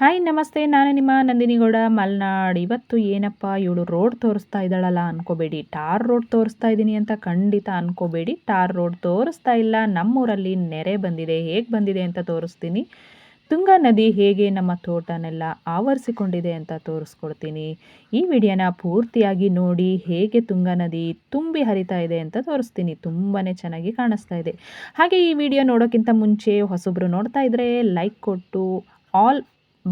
Hi, ನಮಸ್ತೆ. ನಾನು ನಿಮ್ಮ ನಂದಿನಿಗೌಡ ಮಲ್ನಾಡ್. ಇವತ್ತು ಏನಪ್ಪ, ಇವಳು ರೋಡ್ ತೋರಿಸ್ತಾ ಇದ್ದಾಳಲ್ಲ ಅನ್ಕೋಬೇಡಿ. ಟಾರ್ ರೋಡ್ ತೋರಿಸ್ತಾ ಇದ್ದೀನಿ ಅಂತ ಖಂಡಿತ ಅನ್ಕೋಬೇಡಿ. ಟಾರ್ ರೋಡ್ ತೋರಿಸ್ತಾ ಇಲ್ಲ. ನಮ್ಮೂರಲ್ಲಿ ನೆರೆ ಬಂದಿದೆ. ಹೇಗೆ ಬಂದಿದೆ ಅಂತ ತೋರಿಸ್ತೀನಿ. ತುಂಗಾ ನದಿ ಹೇಗೆ ನಮ್ಮ ತೋಟನೆಲ್ಲ ಆವರಿಸಿಕೊಂಡಿದೆ ಅಂತ ತೋರಿಸ್ಕೊಡ್ತೀನಿ. ಈ ವಿಡಿಯೋನ ಪೂರ್ತಿಯಾಗಿ ನೋಡಿ ಹೇಗೆ ತುಂಗಾ ನದಿ ತುಂಬಿ ಹರಿತಾ ಇದೆ ಅಂತ ತೋರಿಸ್ತೀನಿ. ತುಂಬಾ ಚೆನ್ನಾಗಿ ಕಾಣಿಸ್ತಾ ಇದೆ. ಹಾಗೆ ಈ ವಿಡಿಯೋ ನೋಡೋಕ್ಕಿಂತ ಮುಂಚೆ ಹೊಸಬ್ರು ನೋಡ್ತಾ ಇದ್ದರೆ ಲೈಕ್ ಕೊಟ್ಟು, ಆಲ್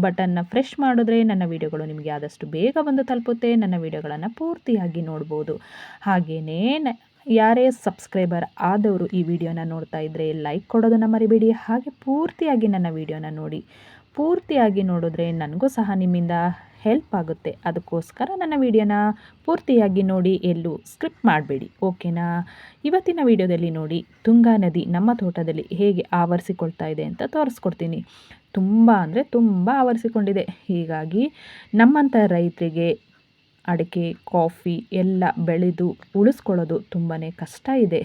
ಬಟನ್ನ ಫ್ರೆಶ್ ಮಾಡಿದ್ರೆ ನನ್ನ ವಿಡಿಯೋಗಳು ನಿಮಗೆ ಆದಷ್ಟು ಬೇಗ ಬಂದು ತಲುಪುತ್ತೆ. ನನ್ನ ವಿಡಿಯೋಗಳನ್ನು ಪೂರ್ತಿಯಾಗಿ ನೋಡ್ಬೋದು. ಹಾಗೆಯೇ ಯಾರೇ ಸಬ್ಸ್ಕ್ರೈಬರ್ ಆದವರು ಈ ವಿಡಿಯೋನ ನೋಡ್ತಾ ಇದ್ದರೆ ಲೈಕ್ ಕೊಡೋದನ್ನು ಮರಿಬೇಡಿ. ಹಾಗೆ ಪೂರ್ತಿಯಾಗಿ ನನ್ನ ವಿಡಿಯೋನ ನೋಡಿ, ಪೂರ್ತಿಯಾಗಿ ನೋಡಿದ್ರೆ ನನಗೂ ಸಹ ನಿಮ್ಮಿಂದ ಹೆಲ್ಪ್ ಆಗುತ್ತೆ. ಅದಕ್ಕೋಸ್ಕರ ನನ್ನ ವಿಡಿಯೋನ ಪೂರ್ತಿಯಾಗಿ ನೋಡಿ, ಎಲ್ಲೂ ಸ್ಕ್ರಿಪ್ಟ್ ಮಾಡಬೇಡಿ. ಓಕೆನಾ? ಇವತ್ತಿನ ವಿಡಿಯೋದಲ್ಲಿ ನೋಡಿ, ತುಂಗಾ ನದಿ ನಮ್ಮ ತೋಟದಲ್ಲಿ ಹೇಗೆ ಆವರಿಸಿಕೊಳ್ತಾ ಇದೆ ಅಂತ ತೋರಿಸ್ಕೊಡ್ತೀನಿ. ತುಂಬ ಅಂದರೆ ತುಂಬ ಆವರಿಸಿಕೊಂಡಿದೆ. ಹೀಗಾಗಿ ನಮ್ಮಂಥ ರೈತರಿಗೆ ಅಡಿಕೆ, ಕಾಫಿ ಎಲ್ಲ ಬೆಳೆದು ಉಳಿಸ್ಕೊಳ್ಳೋದು ತುಂಬಾ ಕಷ್ಟ ಇದೆ.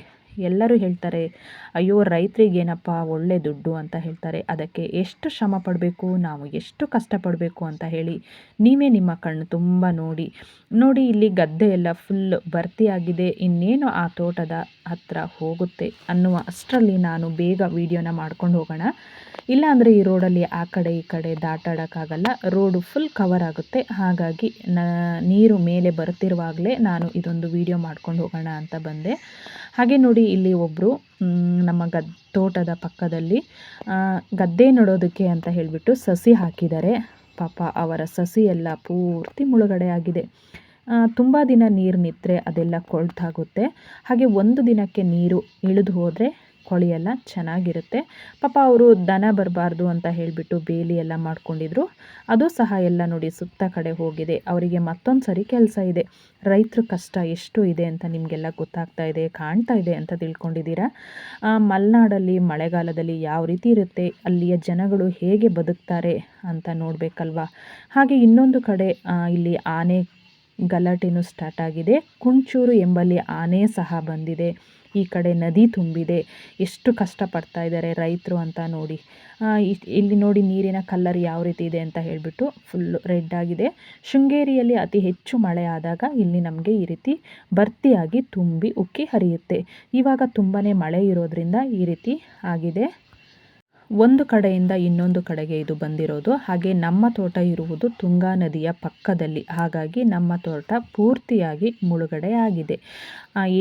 ಎಲ್ಲರೂ ಹೇಳ್ತಾರೆ, ಅಯ್ಯೋ, ರೈತರಿಗೇನಪ್ಪ ಒಳ್ಳೆ ದುಡ್ಡು ಅಂತ ಹೇಳ್ತಾರೆ. ಅದಕ್ಕೆ ಎಷ್ಟು ಶ್ರಮ ಪಡಬೇಕು? ನಾವು ಎಷ್ಟು ಕಷ್ಟಪಡಬೇಕು ಅಂತ ಹೇಳಿ ನೀವೇ ನಿಮ್ಮ ಕಣ್ಣು ತುಂಬ ನೋಡಿ. ನೋಡಿ, ಇಲ್ಲಿ ಗದ್ದೆ ಎಲ್ಲ ಫುಲ್ ಭರ್ತಿಯಾಗಿದೆ ಇನ್ನೇನು ಆ ತೋಟದ ಹತ್ರ ಹೋಗುತ್ತೆ ಅನ್ನುವ ಅಷ್ಟರಲ್ಲಿ ನಾನು ಬೇಗ ವೀಡಿಯೋನ ಮಾಡ್ಕೊಂಡು ಹೋಗೋಣ. ಇಲ್ಲಾಂದರೆ ಈ ರೋಡಲ್ಲಿ ಆ ಕಡೆ ಈ ಕಡೆ ದಾಟಾಡೋಕ್ಕಾಗಲ್ಲ. ರೋಡು ಫುಲ್ ಕವರ್ ಆಗುತ್ತೆ. ಹಾಗಾಗಿ ನೀರು ಮೇಲೆ ಬರುತ್ತಿರುವಾಗಲೇ ನಾನು ಇದೊಂದು ವೀಡಿಯೋ ಮಾಡ್ಕೊಂಡು ಹೋಗೋಣ ಅಂತ ಬಂದೆ. ಹಾಗೆ ನೋಡಿ ಇಲ್ಲಿ ಒಬ್ಬರು ನಮ್ಮ ಗದ್, ತೋಟದ ಪಕ್ಕದಲ್ಲಿ ಗದ್ದೆ ನೋಡೋದಕ್ಕೆ ಅಂತ ಹೇಳಿಬಿಟ್ಟು ಸಸಿ ಹಾಕಿದ್ದಾರೆ. ಪಾಪ ಅವರ ಸಸಿ ಎಲ್ಲ ಪೂರ್ತಿ ಮುಳುಗಡೆ ಆಗಿದೆ. ತುಂಬ ದಿನ ನೀರು ನಿಂತರೆ ಅದೆಲ್ಲ ಕೊಳ್ತಾಗುತ್ತೆ. ಹಾಗೆ ಒಂದು ದಿನಕ್ಕೆ ನೀರು ಇಳಿದು ಹೋದರೆ ಕೊಳೆಯೆಲ್ಲ ಚೆನ್ನಾಗಿರುತ್ತೆ. ಪಾಪ ಅವರು ದನ ಬರಬಾರ್ದು ಅಂತ ಹೇಳಿಬಿಟ್ಟು ಬೇಲಿ ಎಲ್ಲ ಮಾಡ್ಕೊಂಡಿದ್ರು. ಅದು ಸಹ ಎಲ್ಲ ನೋಡಿ ಸುತ್ತ ಕಡೆ ಹೋಗಿದೆ. ಅವರಿಗೆ ಮತ್ತೊಂದು ಸರಿ ಕೆಲಸ ಇದೆ. ರೈತರ ಕಷ್ಟ ಎಷ್ಟು ಇದೆ ಅಂತ ನಿಮಗೆಲ್ಲ ಗೊತ್ತಾಗ್ತಾ ಇದೆ, ಕಾಣ್ತಾ ಇದೆ ಅಂತ ತಿಳ್ಕೊಂಡಿದ್ದೀರಾ? ಮಲೆನಾಡಲ್ಲಿ ಮಳೆಗಾಲದಲ್ಲಿ ಯಾವ ರೀತಿ ಇರುತ್ತೆ, ಅಲ್ಲಿಯ ಜನಗಳು ಹೇಗೆ ಬದುಕ್ತಾರೆ ಅಂತ ನೋಡಬೇಕಲ್ವಾ? ಹಾಗೆ ಇನ್ನೊಂದು ಕಡೆ ಇಲ್ಲಿ ಆನೆ ಗಲಾಟೆನೂ ಸ್ಟಾರ್ಟ್ ಆಗಿದೆ. ಕುಂಚೂರು ಎಂಬಲ್ಲಿ ಆನೆ ಸಹ ಬಂದಿದೆ. ಈ ಕಡೆ ನದಿ ತುಂಬಿದೆ. ಎಷ್ಟು ಕಷ್ಟಪಡ್ತಾ ಇದ್ದಾರೆ ರೈತರು ಅಂತ ನೋಡಿ. ಇಲ್ಲಿ ನೋಡಿ ನೀರಿನ ಕಲ್ಲರ್ ಯಾವ ರೀತಿ ಇದೆ ಅಂತ ಹೇಳಿಬಿಟ್ಟು ಫುಲ್ಲು ರೆಡ್ ಆಗಿದೆ. ಶೃಂಗೇರಿಯಲ್ಲಿ ಅತಿ ಹೆಚ್ಚು ಮಳೆ ಆದಾಗ ಇಲ್ಲಿ ನಮಗೆ ಈ ರೀತಿ ಭರ್ತಿಯಾಗಿ ತುಂಬಿ ಉಕ್ಕಿ ಹರಿಯುತ್ತೆ. ಇವಾಗ ತುಂಬಾ ಮಳೆ ಇರೋದ್ರಿಂದ ಈ ರೀತಿ ಆಗಿದೆ. ಒಂದು ಕಡೆಯಿಂದ ಇನ್ನೊಂದು ಕಡೆಗೆ ಇದು ಬಂದಿರೋದು. ಹಾಗೆ ನಮ್ಮ ತೋಟ ಇರುವುದು ತುಂಗಾ ನದಿಯ ಪಕ್ಕದಲ್ಲಿ. ಹಾಗಾಗಿ ನಮ್ಮ ತೋಟ ಪೂರ್ತಿಯಾಗಿ ಮುಳುಗಡೆ ಆಗಿದೆ.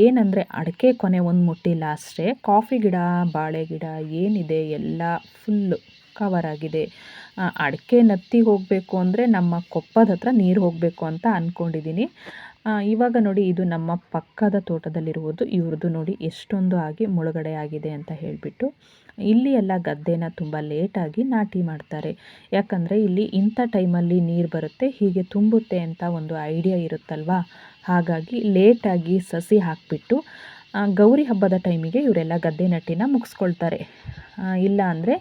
ಏನಂದರೆ ಅಡಿಕೆ ಕೊನೆ ಒಂದು ಮುಟ್ಟಿಲ್ಲ ಅಷ್ಟೇ. ಕಾಫಿ ಗಿಡ, ಬಾಳೆ ಗಿಡ ಏನಿದೆ ಎಲ್ಲ ಫುಲ್ಲು ಕವರ್ ಆಗಿದೆ. ಅಡಿಕೆ ನತ್ತಿ ಹೋಗಬೇಕು ಅಂದರೆ ನಮ್ಮ ಕೊಪ್ಪದ ಹತ್ರ ನೀರು ಹೋಗಬೇಕು ಅಂತ ಅಂದ್ಕೊಂಡಿದ್ದೀನಿ ಇವಾಗ ನೋಡಿ ಇದು ನಮ್ಮ ಪಕ್ಕದ ತೋಟದಲ್ಲಿರುವುದು. ಇವ್ರದ್ದು ನೋಡಿ ಎಷ್ಟೊಂದು ಆಗಿ ಮುಳುಗಡೆ ಆಗಿದೆ ಅಂತ ಹೇಳಿಬಿಟ್ಟು. ಇಲ್ಲಿ ಎಲ್ಲ ಗದ್ದೆನ ತುಂಬ ಲೇಟಾಗಿ ನಾಟಿ ಮಾಡ್ತಾರೆ. ಯಾಕಂದರೆ ಇಲ್ಲಿ ಇಂಥ ಟೈಮಲ್ಲಿ ನೀರು ಬರುತ್ತೆ, ಹೀಗೆ ತುಂಬುತ್ತೆ ಅಂತ ಒಂದು ಐಡಿಯಾ ಇರುತ್ತಲ್ವಾ? ಹಾಗಾಗಿ ಲೇಟಾಗಿ ಸಸಿ ಹಾಕಿಬಿಟ್ಟು ಗೌರಿ ಹಬ್ಬದ ಟೈಮಿಗೆ ಇವರೆಲ್ಲ ಗದ್ದೆ ನಟ್ಟಿನ ಮುಗಿಸ್ಕೊಳ್ತಾರೆ. ಇಲ್ಲ ಅಂದರೆ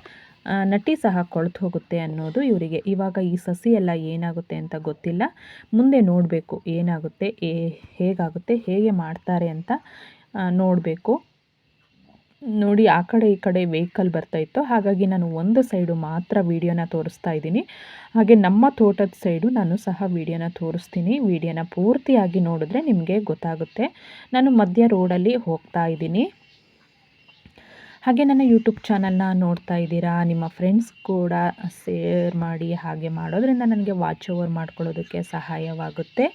ನಟಿ ಸಹ ಕೊಳ್ತು ಹೋಗುತ್ತೆ ಅನ್ನೋದು ಇವರಿಗೆ. ಇವಾಗ ಈ ಸಸಿ ಎಲ್ಲ ಏನಾಗುತ್ತೆ ಅಂತ ಗೊತ್ತಿಲ್ಲ. ಮುಂದೆ ನೋಡಬೇಕು ಏನಾಗುತ್ತೆ ಹೇಗಾಗುತ್ತೆ, ಹೇಗೆ ಮಾಡ್ತಾರೆ ಅಂತ ನೋಡಬೇಕು. ನೋಡಿ ಆ ಕಡೆ ಈ ಕಡೆ ವೆಹಿಕಲ್ ಬರ್ತಾಯಿತ್ತು ಹಾಗಾಗಿ ನಾನು ಒಂದು ಸೈಡು ಮಾತ್ರ ವೀಡಿಯೋನ ತೋರಿಸ್ತಾ ಇದ್ದೀನಿ. ಹಾಗೆ ನಮ್ಮ ತೋಟದ ಸೈಡು ನಾನು ಸಹ ವೀಡಿಯೋನ ತೋರಿಸ್ತೀನಿ. ವೀಡಿಯೋನ ಪೂರ್ತಿಯಾಗಿ ನೋಡಿದ್ರೆ ನಿಮಗೆ ಗೊತ್ತಾಗುತ್ತೆ. ನಾನು ಮಧ್ಯ ರೋಡಲ್ಲಿ ಹೋಗ್ತಾ ಇದ್ದೀನಿ. ಹಾಗೆ ನನ್ನ ಯೂಟ್ಯೂಬ್ ಚಾನಲ್ನ ನೋಡ್ತಾ ಇದ್ದೀರಾ? ನಿಮ್ಮ ಫ್ರೆಂಡ್ಸ್ ಕೂಡ ಶೇರ್ ಮಾಡಿ, ಹಾಗೆ ಮಾಡೋದ್ರಿಂದ ನನಗೆ ವಾಚ್ ಓವರ್ ಮಾಡ್ಕೊಳ್ಳೋದಕ್ಕೆ ಸಹಾಯವಾಗುತ್ತೆ.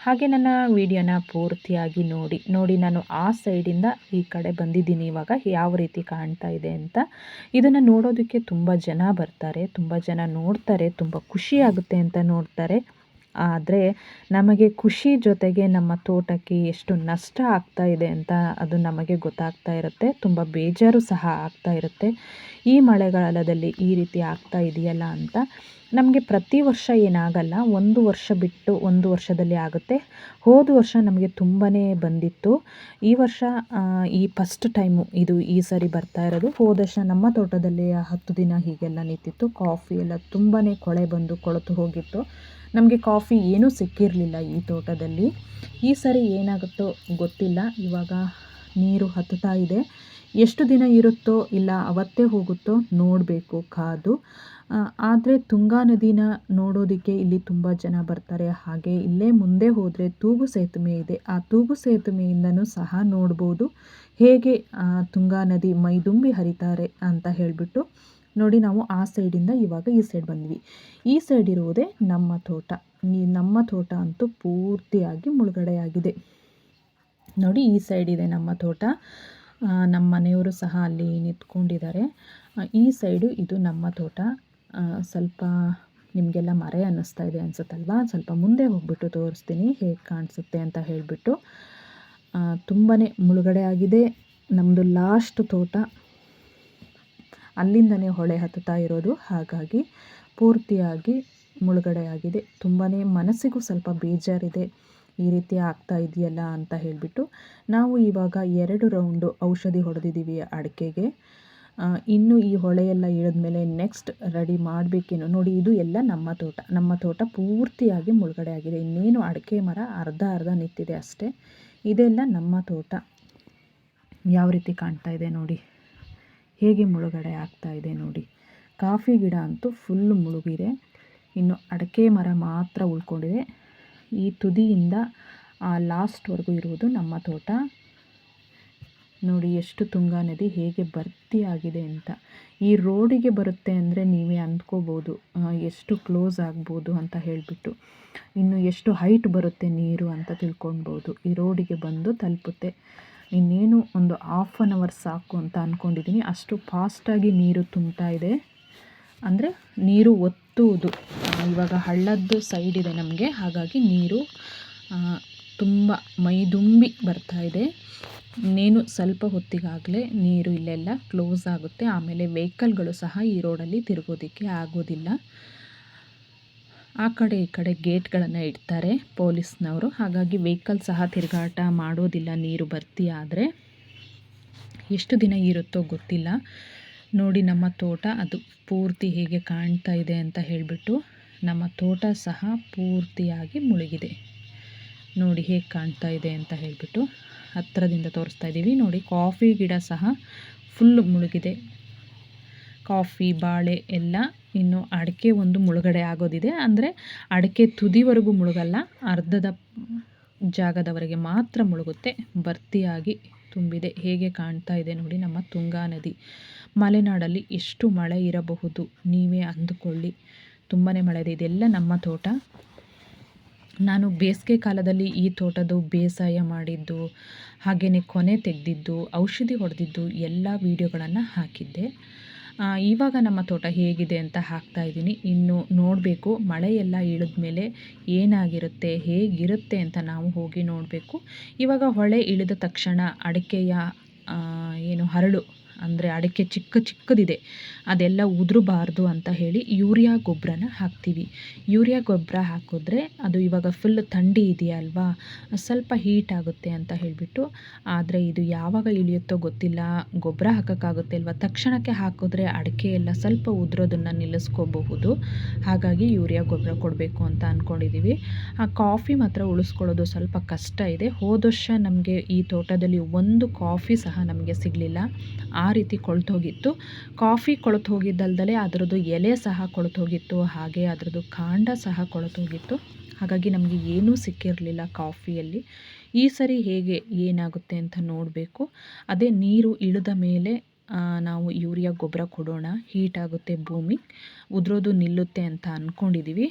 ಹಾಗೆ ನನ್ನ ವಿಡಿಯೋನ ಪೂರ್ತಿಯಾಗಿ ನೋಡಿ ನೋಡಿ ನಾನು ಆ ಸೈಡಿಂದ ಈ ಕಡೆ ಬಂದಿದ್ದೀನಿ. ಇವಾಗ ಯಾವ ರೀತಿ ಕಾಣ್ತಾ ಇದೆ ಅಂತ ಇದನ್ನು ನೋಡೋದಕ್ಕೆ ತುಂಬ ಜನ ಬರ್ತಾರೆ, ತುಂಬ ಜನ ನೋಡ್ತಾರೆ, ತುಂಬ ಖುಷಿಯಾಗುತ್ತೆ ಅಂತ ನೋಡ್ತಾರೆ. ಆದರೆ ನಮಗೆ ಖುಷಿ ಜೊತೆಗೆ ನಮ್ಮ ತೋಟಕ್ಕೆ ಎಷ್ಟು ನಷ್ಟ ಆಗ್ತಾ ಇದೆ ಅಂತ ಅದು ನಮಗೆ ಗೊತ್ತಾಗ್ತಾ ಇರುತ್ತೆ. ತುಂಬ ಬೇಜಾರು ಸಹ ಆಗ್ತಾ ಇರುತ್ತೆ. ಈ ಮಳೆಗಾಲದಲ್ಲಿ ಈ ರೀತಿ ಆಗ್ತಾ ಇದೆಯಲ್ಲ ಅಂತ ನಮಗೆ ಪ್ರತಿ ವರ್ಷ ಏನಾಗಲ್ಲ, ಒಂದು ವರ್ಷ ಬಿಟ್ಟು ಒಂದು ವರ್ಷದಲ್ಲಿ ಆಗುತ್ತೆ. ಹೋದ ವರ್ಷ ನಮಗೆ ತುಂಬಾ ಬಂದಿತ್ತು. ಈ ವರ್ಷ ಈ ಫಸ್ಟ್ ಟೈಮು ಇದು ಈ ಸರಿ ಬರ್ತಾ ಇರೋದು. ಹೋದ ವರ್ಷ ನಮ್ಮ ತೋಟದಲ್ಲಿ ಹತ್ತು ದಿನ ಹೀಗೆಲ್ಲ ನಿಂತಿತ್ತು. ಕಾಫಿ ಎಲ್ಲ ತುಂಬಾ ಕೊಳೆ ಬಂದು ಕೊಳೆತು ಹೋಗಿತ್ತು. ನಮಗೆ ಕಾಫಿ ಏನೂ ಸಿಕ್ಕಿರಲಿಲ್ಲ ಈ ತೋಟದಲ್ಲಿ. ಈ ಸರಿ ಏನಾಗುತ್ತೋ ಗೊತ್ತಿಲ್ಲ. ಇವಾಗ ನೀರು ಹತ್ತುತ್ತಾ ಇದೆ. ಎಷ್ಟು ದಿನ ಇರುತ್ತೋ ಇಲ್ಲ ಅವತ್ತೇ ಹೋಗುತ್ತೋ ನೋಡಬೇಕು ಕಾದು. ಆದರೆ ತುಂಗಾ ನದಿನ ನೋಡೋದಕ್ಕೆ ಇಲ್ಲಿ ತುಂಬ ಜನ ಬರ್ತಾರೆ. ಹಾಗೆ ಇಲ್ಲೇ ಮುಂದೆ ಹೋದರೆ ತೂಗು ಸೇತುವೆ ಇದೆ. ಆ ತೂಗು ಸೇತುವೆಯಿಂದನೂ ಸಹ ನೋಡ್ಬೋದು. ಹೇಗೆ ತುಂಗಾ ನದಿ ಮೈದುಂಬಿ ಹರಿತಾರೆ ಅಂತ ಹೇಳಿಬಿಟ್ಟು ನೋಡಿ ನಾವು ಆ ಸೈಡಿಂದ ಇವಾಗ ಈ ಸೈಡ್ ಬಂದ್ವಿ. ಈ ಸೈಡ್ ಇರುವುದೇ ನಮ್ಮ ತೋಟ. ಈ ನಮ್ಮ ತೋಟ ಅಂತೂ ಪೂರ್ತಿಯಾಗಿ ಮುಳುಗಡೆಯಾಗಿದೆ. ನೋಡಿ ಈ ಸೈಡ್ ಇದೆ ನಮ್ಮ ತೋಟ. ನಮ್ಮ ಮನೆಯವರು ಸಹ ಅಲ್ಲಿ ನಿಂತ್ಕೊಂಡಿದ್ದಾರೆ. ಈ ಸೈಡು ಇದು ನಮ್ಮ ತೋಟ. ಸ್ವಲ್ಪ ನಿಮಗೆಲ್ಲ ಮರೆ ಅನ್ನಿಸ್ತಾ ಇದೆ ಅನಿಸುತ್ತಲ್ವಾ? ಸ್ವಲ್ಪ ಮುಂದೆ ಹೋಗ್ಬಿಟ್ಟು ತೋರಿಸ್ತೀನಿ ಹೇಗೆ ಕಾಣಿಸುತ್ತೆ ಅಂತ ಹೇಳಿಬಿಟ್ಟು. ತುಂಬಾ ಮುಳುಗಡೆ ಆಗಿದೆ ನಮ್ಮದು ಲಾಸ್ಟ್ ತೋಟ. ಅಲ್ಲಿಂದನೇ ಹೊಳೆ ಹತ್ತುತ್ತಾ ಇರೋದು. ಹಾಗಾಗಿ ಪೂರ್ತಿಯಾಗಿ ಮುಳುಗಡೆ ಆಗಿದೆ ತುಂಬಾ ಮನಸ್ಸಿಗೂ ಸ್ವಲ್ಪ ಬೇಜಾರಿದೆ. ಈ ರೀತಿ ಆಗ್ತಾ ಇದೆಯಲ್ಲ ಅಂತ ಹೇಳಿಬಿಟ್ಟು ನಾವು ಇವಾಗ ಎರಡು ರೌಂಡು ಔಷಧಿ ಹೊಡೆದಿದ್ದೀವಿ ಅಡಿಕೆಗೆ. ಇನ್ನು ಈ ಹೊಳೆಯೆಲ್ಲ ಇಳಿದ್ಮೇಲೆ ನೆಕ್ಸ್ಟ್ ರೆಡಿ ಮಾಡಬೇಕೇನೋ ನೋಡಿ, ಇದು ಎಲ್ಲ ನಮ್ಮ ತೋಟ. ನಮ್ಮ ತೋಟ ಪೂರ್ತಿಯಾಗಿ ಮುಳುಗಡೆ ಆಗಿದೆ ಇನ್ನೇನು ಅಡಿಕೆ ಮರ ಅರ್ಧ ಅರ್ಧ ನಿಂತಿದೆ ಅಷ್ಟೇ. ಇದೆಲ್ಲ ನಮ್ಮ ತೋಟ. ಯಾವ ರೀತಿ ಕಾಣ್ತಾ ಇದೆ ನೋಡಿ. ಹೇಗೆ ಮುಳುಗಡೆ ಆಗ್ತಾ ಇದೆ ನೋಡಿ. ಕಾಫಿ ಗಿಡ ಅಂತೂ ಫುಲ್ ಮುಳುಗಿದೆ. ಇನ್ನು ಅಡಕೆ ಮರ ಮಾತ್ರ ಉಳ್ಕೊಂಡಿದೆ. ಈ ತುದಿಯಿಂದ ಆ ಲಾಸ್ಟ್ವರೆಗೂ ಇರುವುದು ನಮ್ಮ ತೋಟ. ನೋಡಿ ಎಷ್ಟು ತುಂಗಾ ನದಿ ಹೇಗೆ ಭರ್ತಿಯಾಗಿದೆ ಅಂತ. ಈ ರೋಡಿಗೆ ಬರುತ್ತೆ ಅಂದರೆ ನೀವೇ ಅಂದ್ಕೋಬೋದು. ಎಷ್ಟು ಕ್ಲೋಸ್ ಆಗ್ಬೋದು ಅಂತ ಹೇಳಿಬಿಟ್ಟು. ಇನ್ನು ಎಷ್ಟು ಹೈಟ್ ಬರುತ್ತೆ ನೀರು ಅಂತ ತಿಳ್ಕೊಳ್ಬೋದು. ಈ ರೋಡಿಗೆ ಬಂದು ತಲುಪುತ್ತೆ. ಇನ್ನೇನು ಒಂದು ಆಫ್ ಆನ್ ಅವರ್ ಸಾಕು ಅಂತ ಅಂದ್ಕೊಂಡಿದ್ದೀನಿ ಅಷ್ಟು ಫಾಸ್ಟಾಗಿ ನೀರು ತುಂಬ್ತಾ ಇದೆ. ಅಂದರೆ ನೀರು ಒತ್ತುವುದು. ಇವಾಗ ಹಳ್ಳದ್ದು ಸೈಡ್ ಇದೆ ನಮಗೆ. ಹಾಗಾಗಿ ನೀರು ತುಂಬ ಮೈದುಂಬಿ ಬರ್ತಾ ಇದೆ. ಇನ್ನೇನು ಸ್ವಲ್ಪ ಹೊತ್ತಿಗಾಗಲೇ ನೀರು ಇಲ್ಲೆಲ್ಲ ಕ್ಲೋಸ್ ಆಗುತ್ತೆ. ಆಮೇಲೆ ವೆಹಿಕಲ್ಗಳು ಸಹ ಈ ರೋಡಲ್ಲಿ ತಿರುಗೋದಕ್ಕೆ ಆಗೋದಿಲ್ಲ. ಆ ಕಡೆ ಈ ಕಡೆ ಗೇಟ್ಗಳನ್ನು ಇಡ್ತಾರೆ ಪೊಲೀಸ್ನವರು. ಹಾಗಾಗಿ ವೆಹಿಕಲ್ ಸಹ ತಿರುಗಾಟ ಮಾಡೋದಿಲ್ಲ, ನೀರು ಭರ್ತಿ ಆದರೆ. ಎಷ್ಟು ದಿನ ಇರುತ್ತೋ ಗೊತ್ತಿಲ್ಲ. ನೋಡಿ ನಮ್ಮ ತೋಟ ಅದು ಪೂರ್ತಿ ಹೇಗೆ ಕಾಣ್ತಾ ಇದೆ ಅಂತ ಹೇಳಿಬಿಟ್ಟು ನಮ್ಮ ತೋಟ ಸಹ ಪೂರ್ತಿಯಾಗಿ ಮುಳುಗಿದೆ. ನೋಡಿ ಹೇಗೆ ಕಾಣ್ತಾ ಇದೆ ಅಂತ ಹೇಳಿಬಿಟ್ಟು ಹತ್ತಿರದಿಂದ ತೋರಿಸ್ತಾ ಇದ್ದೀವಿ. ನೋಡಿ ಕಾಫಿ ಗಿಡ ಸಹ ಫುಲ್ ಮುಳುಗಿದೆ. ಕಾಫಿ, ಬಾಳೆ ಎಲ್ಲ ಇನ್ನು ಅಡಿಕೆ ಒಂದು ಮುಳುಗಡೆ ಆಗೋದಿದೆ. ಅಂದರೆ ಅಡಿಕೆ ತುದಿವರೆಗೂ ಮುಳುಗಲ್ಲ, ಅರ್ಧದ ಜಾಗದವರೆಗೆ ಮಾತ್ರ ಮುಳುಗುತ್ತೆ. ಭರ್ತಿಯಾಗಿ ತುಂಬಿದೆ. ಹೇಗೆ ಕಾಣ್ತಾ ಇದೆ ನೋಡಿ ನಮ್ಮ ತುಂಗಾ ನದಿ. ಮಲೆನಾಡಲ್ಲಿ ಎಷ್ಟು ಮಳೆ ಇರಬಹುದು, ನೀವೇ ಅಂದುಕೊಳ್ಳಿ. ತುಂಬಾ ಮಳೆ ಇದೆ ಇದೆಲ್ಲ ನಮ್ಮ ತೋಟ. ನಾನು ಬೇಸಿಗೆ ಕಾಲದಲ್ಲಿ ಈ ತೋಟದ ಬೇಸಾಯ ಮಾಡಿದ್ದು ಹಾಗೆಯೇ ಕೊನೆ ತೆಗೆದಿದ್ದು, ಔಷಧಿ ಹೊಡೆದಿದ್ದು ಎಲ್ಲ ವೀಡಿಯೋಗಳನ್ನು ಹಾಕಿದ್ದೆ. ಇವಾಗ ನಮ್ಮ ತೋಟ ಹೇಗಿದೆ ಅಂತ ಹಾಕ್ತಾ ಇದ್ದೀನಿ. ಇನ್ನು ನೋಡಬೇಕು ಮಳೆ ಎಲ್ಲ ಇಳಿದ ಮೇಲೆ ಏನಾಗಿರುತ್ತೆ, ಹೇಗಿರುತ್ತೆ ಅಂತ ನಾವು ಹೋಗಿ ನೋಡಬೇಕು. ಇವಾಗ ಹೊಳೆ ಇಳಿದ ತಕ್ಷಣ ಅಡಿಕೆಯ ಏನು ಹರಳು ಅಂದರೆ ಅಡಿಕೆ ಚಿಕ್ಕ ಚಿಕ್ಕದಿದೆ, ಅದೆಲ್ಲ ಉದುರಬಾರ್ದು ಅಂತ ಹೇಳಿ ಯೂರಿಯಾ ಗೊಬ್ಬರನ ಹಾಕ್ತೀವಿ. ಯೂರಿಯಾ ಗೊಬ್ಬರ ಹಾಕಿದ್ರೆ ಅದು ಇವಾಗ ಫುಲ್ ಥಂಡಿ ಇದೆಯಲ್ವಾ, ಸ್ವಲ್ಪ ಹೀಟ್ ಆಗುತ್ತೆ ಅಂತ ಹೇಳಿಬಿಟ್ಟು, ಆದರೆ ಇದು ಯಾವಾಗ ಇಳಿಯುತ್ತೋ ಗೊತ್ತಿಲ್ಲ, ಗೊಬ್ಬರ ಹಾಕೋಕ್ಕಾಗುತ್ತೆ ಅಲ್ವಾ? ತಕ್ಷಣಕ್ಕೆ ಹಾಕಿದ್ರೆ ಅಡಿಕೆ ಎಲ್ಲ ಸ್ವಲ್ಪ ಉದುರೋದನ್ನು ನಿಲ್ಲಿಸ್ಕೋಬಹುದು, ಹಾಗಾಗಿ ಯೂರಿಯಾ ಗೊಬ್ಬರ ಕೊಡಬೇಕು ಅಂತ ಅಂದ್ಕೊಂಡಿದ್ದೀವಿ ಆ ಕಾಫಿ ಮಾತ್ರ ಉಳಿಸ್ಕೊಳ್ಳೋದು ಸ್ವಲ್ಪ ಕಷ್ಟ ಇದೆ. ಹೋದ ವರ್ಷ ನಮಗೆ ಈ ತೋಟದಲ್ಲಿ ಒಂದು ಕಾಫಿ ಸಹ ನಮಗೆ ಸಿಗಲಿಲ್ಲ. ಆ ರೀತಿ ಕೊಳ್ತೋಗಿತ್ತು. ಕಾಫಿ ಕೊಳೆತು ಹೋಗಿದ್ದಲ್ದಲೆ ಅದರದ್ದು ಎಲೆ ಸಹ ಕೊಳೆತೋಗಿತ್ತು, ಹಾಗೆ ಅದರದ್ದು ಕಾಂಡ ಸಹ ಕೊಳೆತೋಗಿತ್ತು. ಹಾಗಾಗಿ ನಮಗೆ ಏನೂ ಸಿಕ್ಕಿರಲಿಲ್ಲ ಕಾಫಿಯಲ್ಲಿ. ಈ ಸರಿ ಹೇಗೆ ಏನಾಗುತ್ತೆ ಅಂತ ನೋಡಬೇಕು. ಅದೇ ನೀರು ಇಳಿದ ಮೇಲೆ ನಾವು ಯೂರಿಯಾ ಗೊಬ್ಬರ ಕೊಡೋಣ. ಹೀಟ್ ಆಗುತ್ತೆ ಭೂಮಿ. ಉದುರೋದು ನಿಲ್ಲುತ್ತೆ ಅಂತ ಅಂದ್ಕೊಂಡಿದ್ದೀವಿ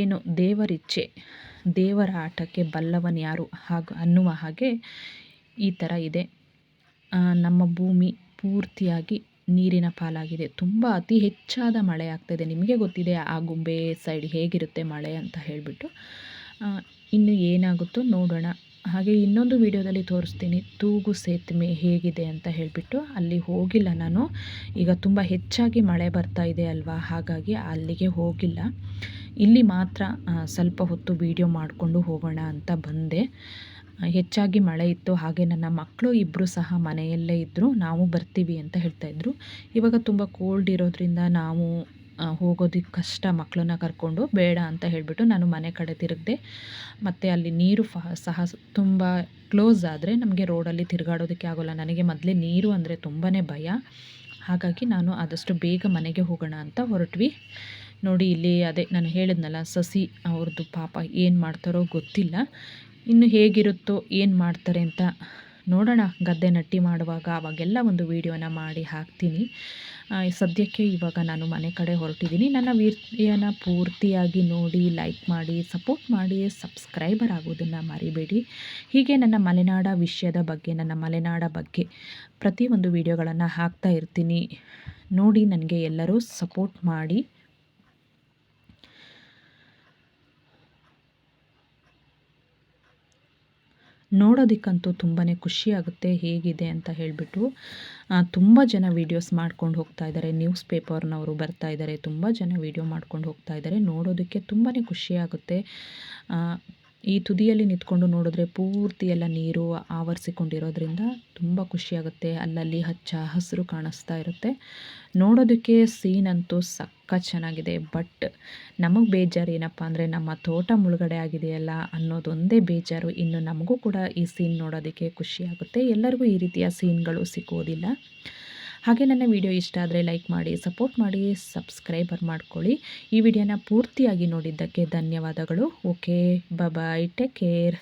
ಏನು ದೇವರಿಚ್ಛೆ, ದೇವರ ಆಟಕ್ಕೆ ಬಲ್ಲವನ್ ಯಾರು ಹಾಗೆ ಅನ್ನುವ ಹಾಗೆ ಈ ಥರ ಇದೆ. ನಮ್ಮ ಭೂಮಿ ಪೂರ್ತಿಯಾಗಿ ನೀರಿನ ಪಾಲಾಗಿದೆ. ತುಂಬ ಅತಿ ಹೆಚ್ಚಾದ ಮಳೆ ಆಗ್ತಾಯಿದೆ ನಿಮಗೆ ಗೊತ್ತಿದೆ ಆ ಗುಂಬೆ ಸೈಡ್ ಹೇಗಿರುತ್ತೆ ಮಳೆ ಅಂತ ಹೇಳಿಬಿಟ್ಟು. ಇನ್ನು ಏನಾಗುತ್ತೋ ನೋಡೋಣ. ಹಾಗೆ ಇನ್ನೊಂದು ವಿಡಿಯೋದಲ್ಲಿ ತೋರಿಸ್ತೀನಿ, ತೂಗು ಸೇತುವೆ ಹೇಗಿದೆ ಅಂತ ಹೇಳಿಬಿಟ್ಟು. ಅಲ್ಲಿ ಹೋಗಿಲ್ಲ ನಾನು. ಈಗ ತುಂಬ ಹೆಚ್ಚಾಗಿ ಮಳೆ ಬರ್ತಾ ಇದೆ ಅಲ್ವಾ? ಹಾಗಾಗಿ ಅಲ್ಲಿಗೆ ಹೋಗಿಲ್ಲ. ಇಲ್ಲಿ ಮಾತ್ರ ಸ್ವಲ್ಪ ಹೊತ್ತು ವೀಡಿಯೋ ಮಾಡಿಕೊಂಡು ಹೋಗೋಣ ಅಂತ ಬಂದೆ. ಹೆಚ್ಚಾಗಿ ಮಳೆ ಇತ್ತು. ಹಾಗೆ ನನ್ನ ಮಕ್ಕಳು ಇಬ್ಬರು ಸಹ ಮನೆಯಲ್ಲೇ ಇದ್ದರು ನಾವು ಬರ್ತೀವಿ ಅಂತ ಹೇಳ್ತಾಯಿದ್ರು ಇವಾಗ ತುಂಬ ಕೋಲ್ಡ್ ಇರೋದ್ರಿಂದ ನಾವು ಹೋಗೋದಕ್ಕೆ ಕಷ್ಟ ಮಕ್ಕಳನ್ನ ಕರ್ಕೊಂಡು ಬೇಡ ಅಂತ ಹೇಳಿಬಿಟ್ಟು ನಾನು ಮನೆ ಕಡೆ ತಿರುಗಿದೆ. ಮತ್ತು ಅಲ್ಲಿ ನೀರು ಫ, ಸಹ ತುಂಬ ಕ್ಲೋಸ್ ಆದರೆ ನಮಗೆ ರೋಡಲ್ಲಿ ತಿರುಗಾಡೋದಕ್ಕೆ ಆಗೋಲ್ಲ. ನನಗೆ ಮೊದಲೇ ನೀರು ಅಂದರೆ ತುಂಬಾ ಭಯ. ಹಾಗಾಗಿ ನಾನು ಆದಷ್ಟು ಬೇಗ ಮನೆಗೆ ಹೋಗೋಣ ಅಂತ ಹೊರಟ್ವಿ. ನೋಡಿ ಇಲ್ಲಿ ಅದೇ ನಾನು ಹೇಳಿದ್ನಲ್ಲ ಸಸಿ ಅವ್ರದ್ದು ಪಾಪ ಏನು ಮಾಡ್ತಾರೋ ಗೊತ್ತಿಲ್ಲ. ಇನ್ನು ಹೇಗಿರುತ್ತೋ, ಏನು ಮಾಡ್ತಾರೆ ಅಂತ ನೋಡೋಣ. ಗದ್ದೆ ನಟ್ಟಿ ಮಾಡುವಾಗ ಅವಾಗೆಲ್ಲ ಒಂದು ವೀಡಿಯೋನ ಮಾಡಿ ಹಾಕ್ತೀನಿ. ಸದ್ಯಕ್ಕೆ ಇವಾಗ ನಾನು ಮನೆ ಕಡೆ ಹೊರಟಿದ್ದೀನಿ. ನನ್ನ ವೀಡಿಯೋನ ಪೂರ್ತಿಯಾಗಿ ನೋಡಿ ಲೈಕ್ ಮಾಡಿ ಸಪೋರ್ಟ್ ಮಾಡಿ ಸಬ್ಸ್ಕ್ರೈಬರ್ ಆಗೋದನ್ನು ಮರಿಬೇಡಿ. ಹೀಗೆ ನನ್ನ ಮಲೆನಾಡ ವಿಷಯದ ಬಗ್ಗೆ, ನನ್ನ ಮಲೆನಾಡ ಬಗ್ಗೆ ಪ್ರತಿಯೊಂದು ವೀಡಿಯೋಗಳನ್ನು ಹಾಕ್ತಾ ಇರ್ತೀನಿ. ನೋಡಿ, ನನಗೆ ಎಲ್ಲರೂ ಸಪೋರ್ಟ್ ಮಾಡಿ. ನೋಡೋದಕ್ಕಂತೂ ತುಂಬಾ ಖುಷಿಯಾಗುತ್ತೆ, ಹೇಗಿದೆ ಅಂತ ಹೇಳಿಬಿಟ್ಟು ತುಂಬ ಜನ ವೀಡಿಯೋಸ್ ಮಾಡ್ಕೊಂಡು ಹೋಗ್ತಾ ಇದ್ದಾರೆ. ನ್ಯೂಸ್ ಪೇಪರ್ನವರು ಬರ್ತಾ ಇದ್ದಾರೆ. ತುಂಬ ಜನ ವೀಡಿಯೋ ಮಾಡ್ಕೊಂಡು ಹೋಗ್ತಾ ಇದ್ದಾರೆ. ನೋಡೋದಕ್ಕೆ ತುಂಬಾ ಖುಷಿಯಾಗುತ್ತೆ. ಈ ತುದಿಯಲ್ಲಿ ನಿಂತ್ಕೊಂಡು ನೋಡಿದ್ರೆ ಪೂರ್ತಿ ಎಲ್ಲ ನೀರು ಆವರಿಸಿಕೊಂಡಿರೋದ್ರಿಂದ ತುಂಬ ಖುಷಿಯಾಗುತ್ತೆ. ಅಲ್ಲಲ್ಲಿ ಹಚ್ಚ ಹಸಿರು ಕಾಣಿಸ್ತಾ ಇರುತ್ತೆ. ನೋಡೋದಕ್ಕೆ ಸೀನ್ ಅಂತೂ ಸಕ್ಕ ಚೆನ್ನಾಗಿದೆ. ಬಟ್ ನಮಗೆ ಬೇಜಾರು ಏನಪ್ಪ ಅಂದರೆ ನಮ್ಮ ತೋಟ ಮುಳುಗಡೆ ಆಗಿದೆಯಲ್ಲ ಅನ್ನೋದೊಂದೇ ಬೇಜಾರು. ಇನ್ನು ನಮಗೂ ಕೂಡ ಈ ಸೀನ್ ನೋಡೋದಕ್ಕೆ ಖುಷಿಯಾಗುತ್ತೆ. ಎಲ್ಲರಿಗೂ ಈ ರೀತಿಯ ಸೀನ್ಗಳು ಸಿಗೋದಿಲ್ಲ ಹಾಗೆ ನನ್ನ ವಿಡಿಯೋ ಇಷ್ಟ ಆದರೆ ಲೈಕ್ ಮಾಡಿ, ಸಪೋರ್ಟ್ ಮಾಡಿ, ಸಬ್ಸ್ಕ್ರೈಬರ್ ಮಾಡ್ಕೊಳ್ಳಿ. ಈ ವಿಡಿಯೋನ ಪೂರ್ತಿಯಾಗಿ ನೋಡಿದ್ದಕ್ಕೆ ಧನ್ಯವಾದಗಳು. Okay bye take care.